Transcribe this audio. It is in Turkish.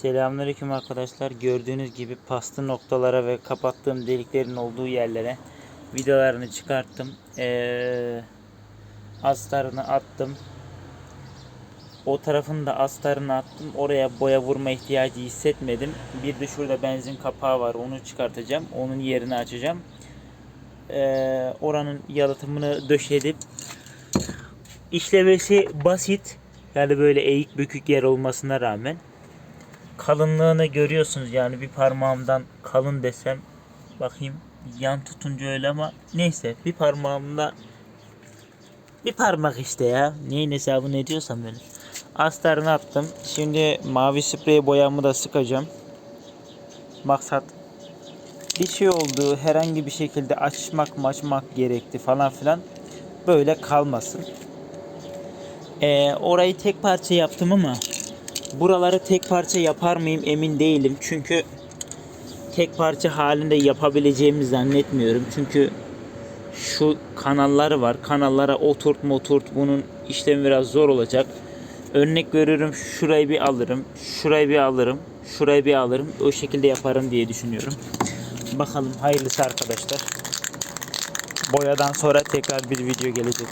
Selamünaleyküm arkadaşlar. Gördüğünüz gibi pastı noktalara ve kapattığım deliklerin olduğu yerlere vidalarını çıkarttım. Ee, astarını attım. O tarafın da astarını attım. Oraya boya vurma ihtiyacı hissetmedim. Bir de şurada benzin kapağı var. Onu çıkartacağım. Onun yerini açacağım. Ee, oranın yalıtımını döşedim. İşlevesi basit. Yani böyle eğik bükük yer olmasına rağmen kalınlığını görüyorsunuz. Yani bir parmağımdan kalın desem bakayım yan tutunca öyle ama neyse bir parmağımda bir parmak işte ya. Neyin hesabını ediyorsam böyle astarını attım. Şimdi mavi sprey boyamı da sıkacağım. Maksat bir şey oldu herhangi bir şekilde açmak maçmak gerekti falan filan böyle kalmasın. Ee, orayı tek parça yaptım ama buraları tek parça yapar mıyım emin değilim. Çünkü tek parça halinde yapabileceğimi zannetmiyorum. Çünkü şu kanalları var. Kanallara oturt moturt bunun işlemi biraz zor olacak. Örnek veriyorum şurayı bir alırım. Şurayı bir alırım. Şurayı bir alırım. O şekilde yaparım diye düşünüyorum. Bakalım hayırlısı arkadaşlar. Boyadan sonra tekrar bir video gelecek.